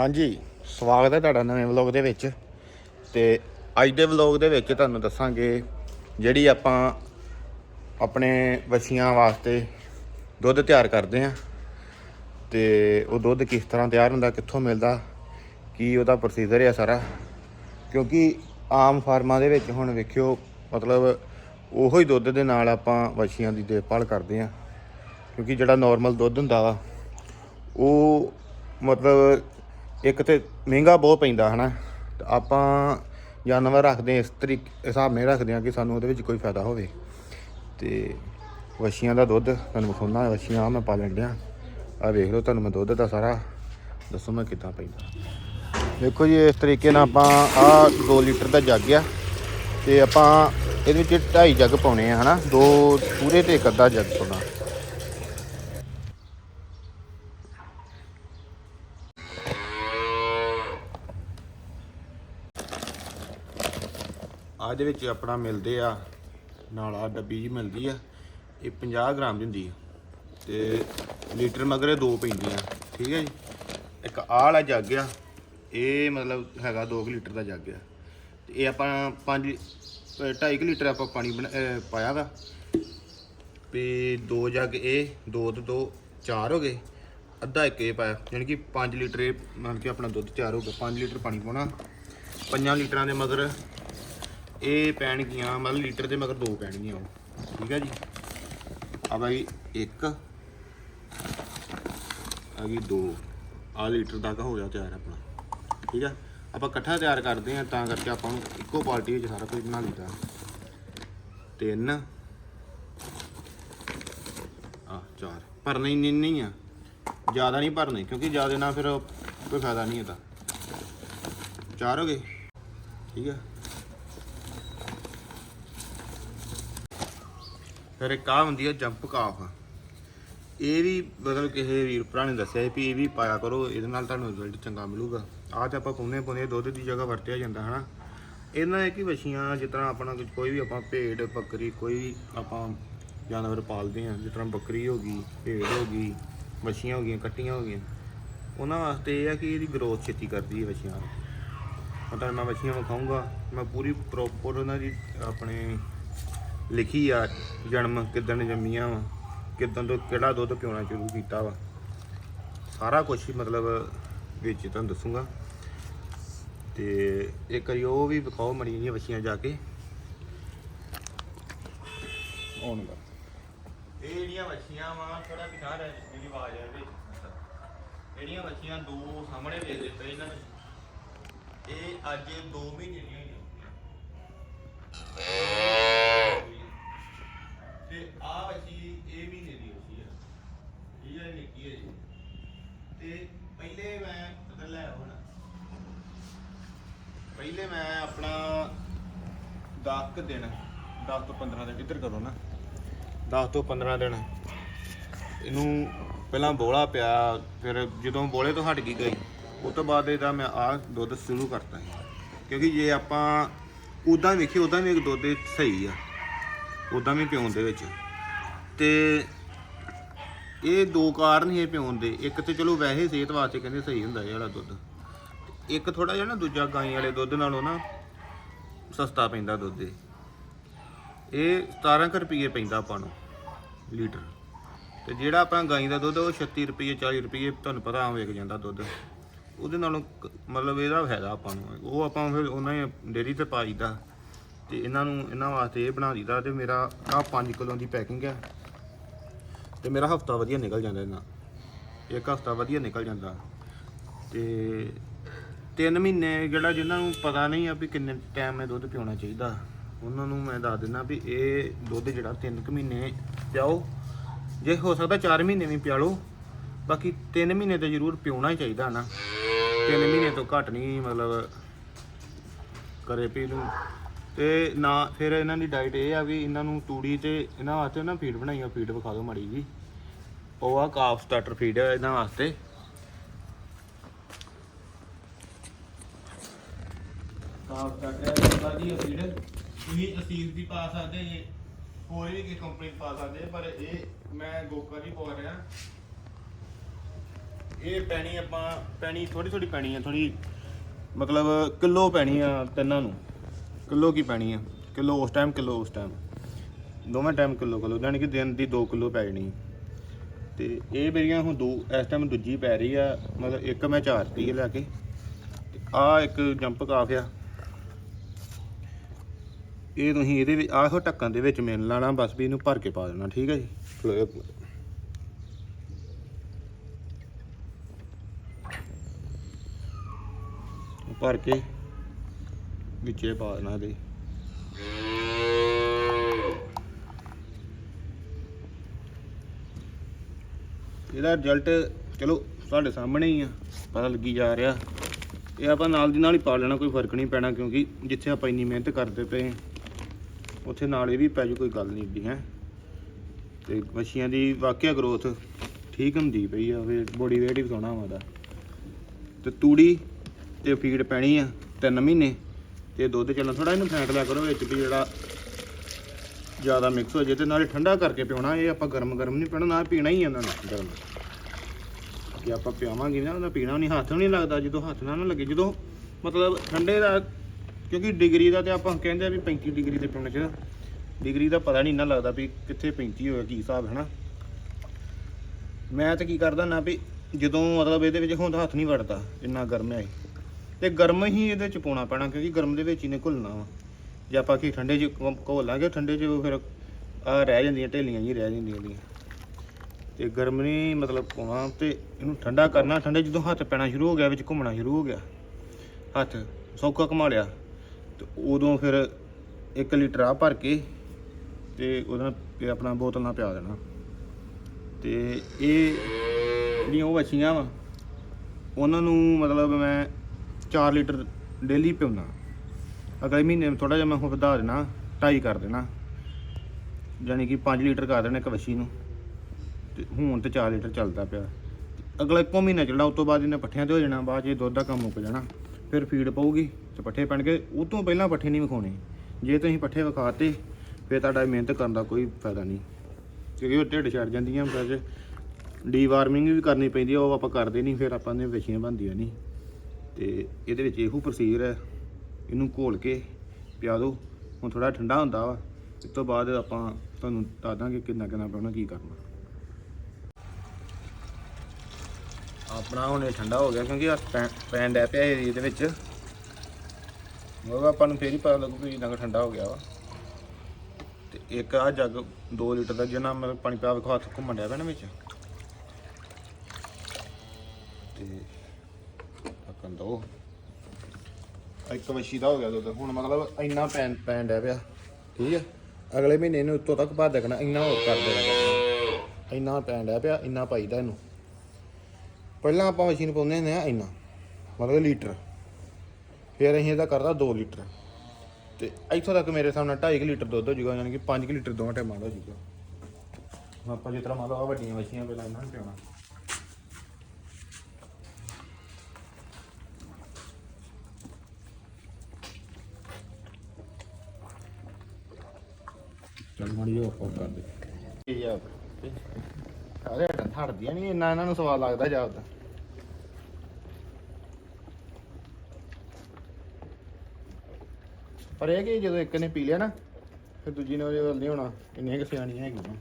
ਹਾਂਜੀ, ਸਵਾਗਤ ਹੈ ਤੁਹਾਡਾ ਨਵੇਂ ਵਲੌਗ ਦੇ ਵਿੱਚ। ਤੇ ਅੱਜ ਦੇ ਵਲੌਗ ਦੇ ਵਿੱਚ ਤੁਹਾਨੂੰ ਦੱਸਾਂਗੇ ਜਿਹੜੀ ਆਪਾਂ ਆਪਣੇ ਵਛੀਆਂ ਵਾਸਤੇ ਦੁੱਧ ਤਿਆਰ ਕਰਦੇ ਆਂ ਤੇ ਉਹ ਦੁੱਧ ਕਿਸ ਤਰ੍ਹਾਂ ਤਿਆਰ ਹੁੰਦਾ, ਕਿੱਥੋਂ ਮਿਲਦਾ, ਕੀ ਉਹਦਾ ਪ੍ਰੋਸੀਜਰ ਹੈ ਸਾਰਾ। ਕਿਉਂਕਿ ਆਮ ਫਾਰਮਾਂ ਦੇ ਵਿੱਚ ਹੁਣ ਵੇਖਿਓ, ਮਤਲਬ ਉਹੋ ਹੀ ਦੁੱਧ ਦੇ ਨਾਲ ਆਪਾਂ ਵਛੀਆਂ ਦੀ ਦੇਖਭਾਲ ਕਰਦੇ ਆਂ ਕਿਉਂਕਿ ਜਿਹੜਾ ਨਾਰਮਲ ਦੁੱਧ ਹੁੰਦਾ ਵਾ, ਉਹ ਮਤਲਬ ਇੱਕ ਤੇ ਮਹਿੰਗਾ ਬਹੁਤ ਪੈਂਦਾ, ਹਨਾ? ਤੇ ਆਪਾਂ ਜਾਨਵਰ ਰੱਖਦੇ ਇਸ ਤਰੀਕੇ ਹਿਸਾਬ ਨਾਲ ਰੱਖਦੇ ਆ ਕਿ ਸਾਨੂੰ ਉਹਦੇ ਵਿੱਚ ਕੋਈ ਫਾਇਦਾ ਹੋਵੇ। ਤੇ ਵਛੀਆਂ ਦਾ ਦੁੱਧ ਤੁਹਾਨੂੰ ਵਿਖਾਉਣਾ ਵਛੀਆਂ ਮੈਂ ਪਾਲਣ ਡਿਆ ਆ ਵੇਖ ਲਓ, ਤੁਹਾਨੂੰ ਮੈਂ ਦੁੱਧ ਦਾ ਸਾਰਾ ਦੱਸੋ ਮੈਂ ਕਿੱਦਾਂ ਪੈਂਦਾ। ਦੇਖੋ ਜੀ, ਇਸ ਤਰੀਕੇ ਨਾਲ ਆਪਾਂ ਆ 2 ਲੀਟਰ ਦਾ ਜੱਗ ਆ। ਤੇ ਆਪਾਂ ਇਹਦੇ ਵਿੱਚ 2.5 ਜੱਗ ਪਾਉਣੇ ਆ, ਹਨਾ? ਦੋ, ਪੂਰੇ ਤੇ ਇੱਕ ਅੱਧਾ ਜੱਗ ਪਾਉਣਾ। ਆ ਦੇ ਵਿੱਚ ਆਪਣਾ ਮਿਲਦੇ ਆ, ਨਾਲ ਆ ਡੱਬੀ ਜੀ ਮਿਲਦੀ ਆ, ਇਹ 50 ਗ੍ਰਾਮ ਦੀ ਹੁੰਦੀ ਆ। ਤੇ ਲੀਟਰ ਮਗਰੇ ਦੋ ਪੈਂਦੀਆਂ, ਠੀਕ ਹੈ ਜੀ? ਇੱਕ ਆਹ ਵਾਲਾ ਜੱਗ ਆ, ਇਹ ਮਤਲਬ ਹੈਗਾ 2 ਲੀਟਰ ਦਾ ਜੱਗ ਆ। ਤੇ ਇਹ ਆਪਾਂ 5 2.5 ਲੀਟਰ ਆਪਾਂ ਪਾਣੀ ਬਣਾ- ਪਾਇਆ ਵਾ। ਤੇ ਦੋ ਜੱਗ ਇਹ ਦੋ ਤੇ ਦੋ ਚਾਰ ਹੋ ਗਏ। ਅੱਧਾ ਇੱਕ ਇਹ ਪਾਇਆ, ਯਾਨੀ ਕਿ 5 ਲੀਟਰ ਇਹ ਮੰਨ ਕੇ ਆਪਣਾ ਦੁੱਧ ਤਿਆਰ ਹੋ ਗਿਆ। 5 ਲੀਟਰ ਪਾਣੀ ਪਾਉਣਾ 5 ਲੀਟਰਾਂ ਦੇ ਮਗਰ ਇਹ ਪੈਣਗੀਆਂ, ਮਤਲਬ ਲੀਟਰ ਦੇ ਮਗਰ ਦੋ ਪੈਣਗੀਆਂ ਉਹ। ਠੀਕ ਹੈ ਜੀ? ਆ ਬਾਈ ਇੱਕ, ਆ ਗਈ ਦੋ। ਆ ਲੀਟਰ ਤੱਕ ਹੋ ਗਿਆ ਤਿਆਰ ਆਪਣਾ। ਠੀਕ ਆ? ਆਪਾਂ ਇਕੱਠਾ ਤਿਆਰ ਕਰਦੇ ਆ ਤਾਂ ਕਰਕੇ ਆਪਾਂ ਨੂੰ ਇੱਕੋ ਪਾਰਟੀ ਵਿੱਚ ਸਾਰਾ ਕੁਝ ਬਣਾ ਲਈਦਾ। ਤਿੰਨ, ਆ ਚਾਰ। ਭਰਨੇ ਹੀ ਨਹੀਂ ਨਹੀਂ ਆ। ਜ਼ਿਆਦਾ ਨਹੀਂ ਭਰਨੇ, ਕਿਉਂਕਿ ਜ਼ਿਆਦਾ ਨਾਲ ਫਿਰ ਕੋਈ ਫਾਇਦਾ ਨਹੀਂ ਇਹਦਾ। ਚਾਰ ਹੋ ਗਏ। ਠੀਕ ਆ? ਫਿਰ ਇੱਕ ਆ ਹੁੰਦੀ ਹੈ ਜੰਪ ਕਾਫ ਇਹ ਵੀ ਮਤਲਬ ਕਿਸੇ ਵੀਰ ਭਰਾ ਨੇ ਦੱਸਿਆ ਸੀ ਵੀ ਇਹ ਵੀ ਪਾਇਆ ਕਰੋ, ਇਹਦੇ ਨਾਲ ਤੁਹਾਨੂੰ ਰਿਜ਼ਲਟ ਚੰਗਾ ਮਿਲੂਗਾ। ਆਹ ਤੇ ਆਪਾਂ ਪੁੰਨੇ ਪੁੰਨੇ ਦੁੱਧ ਦੀ ਜਗ੍ਹਾ ਵਰਤਿਆ ਜਾਂਦਾ, ਹਨਾ? ਇਹਨਾਂ ਇੱਕ ਕਿ ਵਛੀਆਂ ਜਿਸ ਤਰ੍ਹਾਂ ਆਪਣਾ ਕੋਈ ਵੀ ਆਪਾਂ ਭੇਡ, ਬੱਕਰੀ, ਕੋਈ ਵੀ ਆਪਾਂ ਜਾਨਵਰ ਪਾਲਦੇ ਆ ਜਿਸ ਤਰ੍ਹਾਂ ਬੱਕਰੀ ਹੋ ਗਈ, ਭੇਡ ਹੋ ਗਈ ਵਛੀਆਂ ਹੋ ਗਈਆਂ, ਕੱਟੀਆਂ ਹੋ ਗਈਆਂ। ਉਹਨਾਂ ਵਾਸਤੇ ਇਹ ਆ ਕਿ ਇਹਦੀ ਗਰੋਥ ਛੇਤੀ ਕਰਦੀ ਹੈ ਵਛੀਆਂ ਮੈਂ ਤੁਹਾਨੂੰ ਮੈਂ ਵਛੀਆਂ ਵਿਖਾਊਂਗਾ, ਮੈਂ ਪੂਰੀ ਪ੍ਰੋਪਰ ਉਹਨਾਂ ਦੀ ਆਪਣੇ ਲਿਖੀ ਆ ਜਨਮ ਕਿੱਦਣ ਜੰਮੀਆਂ ਵਾ ਕਿੱਦਣ ਤੋਂ ਕਿਹੜਾ ਦੁੱਧ ਪਿਉਣਾ ਸ਼ੁਰੂ ਕੀਤਾ ਵਾ। ਸਾਰਾ ਕੁਝ ਹੀ ਮਤਲਬ ਵਿੱਚ ਤੁਹਾਨੂੰ ਦੱਸੂਗਾ। ਤੇ ਇੱਕ ਵਾਰੀ ਉਹ ਵੀ ਵਿਖਾਓ ਮੜੀ ਜੀਆਂ ਵਛੀਆਂ ਜਾ ਕੇ। ਆਉਣ ਦਾ ਇਹ ਜਿਹੜੀਆਂ ਵਛੀਆਂ ਵਾ ਥੋੜਾ ਪਿਛਾੜ ਹੈ ਮੇਰੀ ਆਵਾਜ਼ ਆ ਇਹਦੇ ਜਿਹੜੀਆਂ ਵਛੀਆਂ ਦੋ ਸਾਹਮਣੇ ਦੇ ਦਿੱਤੇ ਇਹਨਾਂ ਨੇ। ਇਹ ਅੱਜ 2 ਮਹੀਨੇ ਦੀਆਂ ਹੋਈਆਂ ਤੇ ਆ ਬੱਚੀ ਇਹ ਮਹੀਨੇ ਦੀ ਹੋਈ ਆ ਇਹ ਜਿਹੜੀ ਨਿੱਕੀ ਹੈ ਜੀ ਤੇ ਪਹਿਲੇ ਮੈਂ ਪਤਾ ਲੈ ਹੁਣ ਪਹਿਲੇ ਮੈਂ ਆਪਣਾ 10 ਕੁ ਦਿਨ 10 ਤੋਂ 15 ਦਿਨ, ਇੱਧਰ ਕਰੋ ਨਾ। 10 ਤੋਂ 15 ਦਿਨ। ਇਹਨੂੰ ਪਹਿਲਾਂ ਬੋਲਾ ਪਿਆ, ਫਿਰ ਜਦੋਂ ਬੋਲੇ ਤੋਂ ਹਟ ਗਈ ਗਈ, ਉਸ ਤੋਂ ਬਾਅਦ ਇਹਦਾ ਮੈਂ ਆ ਦੁੱਧ ਸ਼ੁਰੂ ਕਰਤਾ ਕਿਉਂਕਿ ਜੇ ਆਪਾਂ ਉਦਾਂ ਵੇਖੀਏ ਉਦਾਂ ਵੀ ਇੱਕ ਦੁੱਧ ਸਹੀ ਆ ਉਦਾਂ ਵੀ ਪਿਉਣ ਦੇ ਵਿੱਚ। ਤੇ ਇਹ ਦੋ ਕਾਰਨ ਹੀ ਪਿਉਣ ਦੇ। ਇੱਕ ਤੇ ਚਲੋ ਵੈਸੇ ਸਿਹਤ ਵਾਸਤੇ ਕਹਿੰਦੇ ਸਹੀ ਹੁੰਦਾ ਇਹ ਵਾਲਾ ਦੁੱਧ। ਇੱਕ ਥੋੜਾ ਜਿਹਾ ਨਾ ਦੂਜਾ ਗਾਈ ਵਾਲੇ ਦੁੱਧ ਨਾਲੋਂ ਨਾ ਸਸਤਾ ਪੈਂਦਾ ਦੁੱਧ ਇਹ। ਇਹ 17 ਕੁ ਰੁਪਏ ਪੈਂਦਾ ਆਪਾਂ ਨੂੰ ਲੀਟਰ। ਤੇ ਜਿਹੜਾ ਆਪਾਂ ਗਾਈ ਦਾ ਦੁੱਧ ਉਹ 36 ਰੁਪਏ 40 ਰੁਪਏ ਤੁਹਾਨੂੰ ਪਤਾ ਆ ਵਿਕ ਜਾਂਦਾ ਦੁੱਧ। ਉਹਦੇ ਨਾਲੋਂ ਕ- ਮਤਲਬ ਇਹਦਾ ਫਾਇਦਾ ਆਪਾਂ ਨੂੰ, ਉਹ ਆਪਾਂ ਫਿਰ ਉਹਨਾਂ ਹੀ ਡੇਰੀ ਤੇ ਪਾ ਦਿੱਤਾ। ਤੇ ਇਹਨਾਂ ਨੂੰ, ਇਹਨਾਂ ਵਾਸਤੇ ਇਹ ਬਣਾ ਦਿੱਤਾ ਤੇ ਮੇਰਾ ਆ 5 ਕਿਲੋ ਦੀ ਪੈਕਿੰਗ ਹੈ ਤੇ ਮੇਰਾ ਹਫਤਾ ਵਧੀਆ ਨਿਕਲ ਜਾਂਦਾ ਇਹਨਾਂ। ਇੱਕ ਹਫਤਾ ਵਧੀਆ ਨਿਕਲ ਜਾਂਦਾ। ਤੇ ਤਿੰਨ ਮਹੀਨੇ ਜਿਹੜਾ ਜਿਨ੍ਹਾਂ ਨੂੰ ਪਤਾ ਨਹੀਂ ਆ ਵੀ ਕਿੰਨੇ ਟਾਈਮ ਇਹ ਦੁੱਧ ਪਿਉਣਾ ਚਾਹੀਦਾ, ਉਹਨਾਂ ਨੂੰ ਮੈਂ ਦੱਸ ਦਿੰਦਾ ਵੀ ਇਹ ਦੁੱਧ ਜਿਹੜਾ 3 ਕੁ ਮਹੀਨੇ ਪਿਆਓ। ਜੇ ਹੋ ਸਕਦਾ 4 ਮਹੀਨੇ ਵੀ ਪਿਆ ਲਓ, ਬਾਕੀ 3 ਮਹੀਨੇ ਤਾਂ ਜ਼ਰੂਰ ਪਿਉਣਾ ਹੀ ਚਾਹੀਦਾ ਨਾ। 3 ਮਹੀਨੇ ਤੋਂ ਘੱਟ ਨਹੀਂ ਮਤਲਬ ਕਰੇ ਪੀ ਨੂੰ ਤੇ ਨਾ ਫਿਰ ਇਹਨਾਂ ਦੀ ਡਾਈਟ ਇਹ ਆ ਵੀ ਇਹਨਾਂ ਨੂੰ ਤੂੜੀ ਤੇ ਇਹਨਾਂ ਵਾਸਤੇ ਨਾ ਫੀਡ ਬਣਾਈ ਆ ਫੀਡ ਵਿਖਾ ਦਿਓ ਮਾੜੀ ਜੀ ਉਹ ਆ ਕਾਫ ਸਟਾਰਟਰ ਫੀਡ ਹੈ ਇਹਨਾਂ ਵਾਸਤੇ। ਕਾਫ ਸਟਾਰਟਰ ਵਧੀਆ ਫੀਡ ਤੁਸੀਂ ਅਸੀਸ ਦੀ ਪਾ ਸਕਦੇ ਜੇ। ਕੋਈ ਵੀ ਕੰਪਨੀ ਪਾ ਸਕਦੇ ਪਰ ਇਹ ਮੈਂ ਗੋਕਾ ਨਹੀਂ ਪਾ ਰਿਹਾ। ਇਹ ਪੈਣੀ ਆਪਾਂ, ਪੈਣੀ ਥੋੜੀ ਥੋੜੀ ਪੈਣੀ ਆ ਥੋੜੀ ਮਤਲਬ ਕਿਲੋ ਪੈਣੀ ਆ ਤਿੰਨਾਂ ਨੂੰ। ਕਿਲੋ ਕੀ ਪੈਣੀ ਆ? ਕਿਲੋ ਉਸ ਟਾਈਮ ਕਿਲੋ ਉਸ ਟਾਈਮ ਦੋਵੇਂ ਟਾਈਮ ਕਿਲੋ ਕਿਲੋ। ਯਾਨੀ ਕਿ ਦਿਨ ਦੀ 2 ਕਿਲੋ ਪੈ ਜਾਣੀ। ਤੇ ਇਹ ਮੇਰੀਆਂ ਹੁਣ ਦੋ, ਇਸ ਟਾਈਮ ਦੂਜੀ ਪੈ ਰਹੀ ਆ। ਮਤਲਬ ਇੱਕ ਮੈਂ ਚਾਰਤੀ ਲੈ ਕੇ। ਆ ਇੱਕ ਜੰਪ ਕਾਫ ਆ। ਇਹ ਤੁਸੀਂ ਇਹਦੇ ਵਿੱਚ ਆਹੋ ਢੱਕਣ ਦੇ ਵਿੱਚ ਮਿਲ ਲੈਣਾ, ਬਸ ਵੀ ਇਹਨੂੰ ਭਰ ਕੇ ਪਾ ਦੇਣਾ, ਠੀਕ ਹੈ ਜੀ? ਚਲੋ ਭਰ ਕੇ ਵਿੱਚੇ ਪਾ ਦੇਣਾ ਇਹਦੇ। ਇਹਦਾ ਰਿਜ਼ਲਟ ਚਲੋ ਤੁਹਾਡੇ ਸਾਹਮਣੇ ਹੀ ਆ, ਪਤਾ ਲੱਗੀ ਜਾ ਰਿਹਾ। ਇਹ ਆਪਾਂ ਨਾਲ ਦੀ ਨਾਲ ਹੀ ਪਾ ਲੈਣਾ, ਕੋਈ ਫ਼ਰਕ ਨਹੀਂ ਪੈਣਾ, ਕਿਉਂਕਿ ਜਿੱਥੇ ਆਪਾਂ ਇੰਨੀ ਮਿਹਨਤ ਕਰਦੇ ਪਏ ਉੱਥੇ ਨਾਲ ਇਹ ਵੀ ਪੈ ਜੂ, ਕੋਈ ਗੱਲ ਨਹੀਂ ਏਡੀ ਹੈ। ਤੇ ਮੱਛੀਆਂ ਦੀ ਵਾਕਿਆ ਗਰੋਥ ਠੀਕ ਹੁੰਦੀ ਪਈ ਆ, ਵੇ ਬੋਡੀ ਵੇਟ ਵੀ ਸੋਹਣਾ ਵਾ ਉਹਦਾ। ਤੇ ਤੂੜੀ ਤੇ ਫੀਡ ਪੈਣੀ ਆ ਤਿੰਨ ਮਹੀਨੇ, ਤੇ ਦੁੱਧ ਚੱਲਣਾ ਥੋੜਾ ਇਹਨੂੰ ਫੈਂਟ ਲਿਆ ਕਰੋ ਵਿੱਚ ਵੀ ਜਿਹੜਾ ਜ਼ਿਆਦਾ ਮਿਕਸ ਹੋ ਜੇ, ਤੇ ਨਾਲੇ ਠੰਡਾ ਕਰਕੇ ਪਿਉਣਾ, ਇਹ ਆਪਾਂ ਗਰਮ ਗਰਮ ਨਹੀਂ ਪੀਣਾ, ਨਾ ਪੀਣਾ ਹੀ ਆ ਇਹਨਾਂ ਨੇ ਗਰਮ। ਜੇ ਆਪਾਂ ਪਿਆਵਾਂਗੇ ਨਾ, ਉਹਦਾ ਪੀਣਾ ਨਹੀਂ ਹੱਥ ਨਹੀਂ ਲੱਗਦਾ, ਜਦੋਂ ਹੱਥ ਨਾਲ ਨਾ ਲੱਗੇ, ਜਦੋਂ ਮਤਲਬ ਠੰਡੇ ਦਾ ਕਿਉਂਕਿ ਡਿਗਰੀ ਦਾ ਤੇ ਆਪਾਂ ਕਹਿੰਦੇ ਆ ਵੀ 35 ਡਿਗਰੀ ਤੇ ਪੀਣਾ ਚਾਹੀਦਾ ਡਿਗਰੀ ਦਾ ਪਤਾ ਨਹੀਂ ਇੰਨਾ ਲੱਗਦਾ ਵੀ ਕਿੱਥੇ 35 ਹੋਇਆ, ਕੀ ਹਿਸਾਬ ਹੈ ਨਾ। ਮੈਂ ਤਾਂ ਕੀ ਕਰਦਾ ਨਾ ਵੀ ਜਦੋਂ ਮਤਲਬ ਇਹਦੇ ਵਿੱਚ ਹੁਣ ਹੱਥ ਨਹੀਂ ਵੜਦਾ, ਇੰਨਾ ਗਰਮ ਹੈ ਇਹ। ਤੇ ਗਰਮ ਹੀ ਇਹਦੇ ਚ ਪਾਉਣਾ ਪੈਣਾ, ਕਿਉਂਕਿ ਗਰਮ ਦੇ ਵਿੱਚ ਹੀ ਨੇ ਘੁਲਣਾ ਵਾ। ਜੇ ਆਪਾਂ ਕੀ ਠੰਡੇ ਚ ਘ- ਘੋਲਾਂਗੇ ਠੰਡੇ ਚ ਫਿਰ ਆ ਰਹਿ ਜਾਂਦੀਆਂ, ਢੇਲੀਆਂ ਜੀ ਰਹਿ ਜਾਂਦੀਆਂ ਇਹਦੀਆਂ ਤੇ ਗਰਮ ਨਹੀਂ ਮਤਲਬ ਪਾਉਣਾ ਤੇ ਇਹਨੂੰ ਠੰਡਾ ਕਰਨਾ, ਠੰਡੇ ਜਦੋਂ ਹੱਥ ਪੈਣਾ ਸ਼ੁਰੂ ਹੋ ਗਿਆ, ਵਿੱਚ ਘੁੰਮਣਾ ਸ਼ੁਰੂ ਹੋ ਗਿਆ। ਹੱਥ ਸੌਖਾ ਘੁਮਾ ਲਿਆ। ਤੇ ਉਦੋਂ ਫਿਰ 1 ਲੀਟਰ ਆ ਭਰ ਕੇ ਤੇ ਉਹਦਾ ਆਪਣਾ ਬੋਤਲ ਨਾਲ ਪਿਆ ਦੇਣਾ। ਤੇ ਇਹ ਜਿਹੜੀਆਂ ਉਹ ਵਛੀਆਂ ਵਾ, ਉਹਨਾਂ ਨੂੰ ਮਤਲਬ ਮੈਂ 4 ਲੀਟਰ ਡੇਲੀ ਪਿਉਣਾ ਅਗਲੇ ਮਹੀਨੇ ਥੋੜਾ ਜਿਹਾ ਮੈਂ ਹੁਣ ਵਧਾ ਦੇਣਾ 2.5 ਕਰ ਦੇਣਾ। ਯਾਨੀ ਕਿ 5 ਲੀਟਰ ਕਰ ਦੇਣਾ ਇੱਕ ਵੱਛੀ ਨੂੰ। ਤੇ ਹੁਣ ਤੇ 4 ਲੀਟਰ ਚੱਲਦਾ ਪਿਆ। ਅਗਲਾ ਇੱਕੋ ਮਹੀਨਾ ਚੱਲਣਾ, ਉਸ ਤੋਂ ਬਾਅਦ ਇਹਨੇ ਪੱਠਿਆਂ ਤੇ ਹੋ ਜਾਣਾ, ਬਾਅਦ 'ਚ ਇਹ ਦੁੱਧ ਦਾ ਕੰਮ ਮੁੱਕ ਜਾਣਾ। ਫਿਰ ਫੀਡ ਪਊਗੀ। ਤੇ ਪੱਠੇ ਪੈਣਗੇ ਉਹ ਤੋਂ ਪਹਿਲਾਂ ਪੱਠੇ ਨਹੀਂ ਵਿਖਾਉਣੇ। ਜੇ ਤੁਸੀਂ ਪੱਠੇ ਵਿਖਾਤੇ, ਫਿਰ ਤੁਹਾਡਾ ਮਿਹਨਤ ਕਰਨ ਦਾ ਕੋਈ ਫਾਇਦਾ ਨਹੀਂ। ਕਿਉਂਕਿ ਉਹ ਢਿੱਡ ਛੱਡ ਜਾਂਦੀਆਂ ਫਿਰ ਡੀਵਾਰਮਿੰਗ ਵੀ ਕਰਨੀ ਪੈਂਦੀ ਆ, ਉਹ ਆਪਾਂ ਕਰਦੇ ਨਹੀਂ, ਫਿਰ ਆਪਾਂ ਨੇ ਵਿਛੀਆਂ ਬਣਦੀਆਂ ਨਹੀਂ। ਤੇ ਇਹਦੇ ਵਿੱਚ ਇਹੋ ਪ੍ਰੋਸੀਜਰ ਹੈ। ਇਹਨੂੰ ਘੋਲ ਕੇ ਪਿਆ ਦਿਓ ਹੁਣ ਥੋੜਾ ਠੰਡਾ ਹੁੰਦਾ ਵਾ। ਇਸ ਤੋਂ ਬਾਅਦ ਆਪਾਂ ਤੁਹਾਨੂੰ ਦੱਸ ਦਾਂਗੇ ਕਿੰਨਾ ਕਿੰਨਾ ਪਾਉਣਾ ਕੀ ਕਰਨਾ। ਆਪਣਾ ਹੁਣ ਇਹ ਠੰਡਾ ਹੋ ਗਿਆ ਕਿਉਂਕਿ ਆ ਪੈਨ ਡੈ ਪਿਆ ਇਹ ਇਹਦੇ ਵਿੱਚ। ਉਹ ਆਪਾਂ ਨੂੰ ਫੇਰ ਹੀ ਪਤਾ ਲੱਗੂ ਕਿ ਇੰਨਾ ਕੁ ਠੰਡਾ ਹੋ ਗਿਆ ਵਾ। ਤੇ ਇੱਕ ਆ ਜੱਗ 2 ਲੀਟਰ ਦਾ ਜਿੰਨਾ ਮਤਲਬ ਪਾਣੀ ਪਿਆ ਵੇਖੋ, ਹੱਥ ਘੁੰਮਣ ਡਿਆ ਪਿਆ ਨਾ ਵਿੱਚ। ਤੇ ਢੱਕਣ ਦੋ ਇੱਕ ਵਸ਼ੀ ਦਾ ਹੋ ਗਿਆ ਦੁੱਧ। ਹੁਣ ਮਤਲਬ ਇੰਨਾ ਪੈਨ ਪੈਨ ਡਿਆ ਪਿਆ। ਠੀਕ ਹੈ ਅਗਲੇ ਮਹੀਨੇ ਇਹਨੂੰ ਉੱਤੋਂ ਤੱਕ ਭਰ ਦੇਣਾ, ਇੰਨਾ ਹੋਰ ਕਰ ਦੇਣਾ। ਇੰਨਾ ਪੈਨ ਡਿਆ ਪਿਆ, ਇੰਨਾ ਪਾਈਦਾ ਇਹਨੂੰ। ਪਹਿਲਾਂ ਆਪਾਂ ਮਸ਼ੀਨ ਪਾਉਂਦੇ ਹੁੰਦੇ ਆ, ਇੰਨਾ। ਮਤਲਬ ਲੀਟਰ। ਫਿਰ ਅਸੀਂ ਇਹਦਾ ਕਰਦਾ 2 ਲੀਟਰ। ਤੇ ਇੱਥੋਂ ਤੱਕ ਮੇਰੇ ਹਿਸਾਬ ਸਾਹਮਣੇ 2.5 ਲੀਟਰ ਦੁੱਧ ਹੋ ਜਾਊਗਾ ਯਾਨੀ ਕਿ 5 ਲੀਟਰ ਦੋਵਾਂ ਟਾਈਮਾਂ ਦਾ ਹੋ ਜਾਊਗਾ ਆਪਾਂ ਜਿਸ ਤਰ੍ਹਾਂ ਮੰਨ ਲਓ ਆਹ ਵੱਡੀਆਂ ਮੱਛੀਆਂ ਪਹਿਲਾਂ ਇਹਨਾਂ ਨੂੰ ਪਿਆਉਣਾ। ਚੱਲ ਮਾੜੀ ਜਿਹੀ ਆਫ ਕਰ ਦੇ। ਇਹ ਆ ਸਾਰੇ ਹਟਦੀਆਂ ਨਹੀਂ ਇੰਨਾ ਇਹਨਾਂ ਨੂੰ ਸਵਾਦ ਲੱਗਦਾ ਜਾਪਦਾ ਪਰ ਇਹ ਕਿ ਜਦੋਂ ਇੱਕ ਨੇ ਪੀ ਲਿਆ ਨਾ, ਫਿਰ ਦੂਜੀ ਨੇ ਉਹਦੇ ਵੱਲ ਨਹੀਂ ਹੋਣਾ, ਇੰਨੀਆਂ ਕਿ ਸਿਆਣੀਆਂ ਹੈਗੀਆਂ।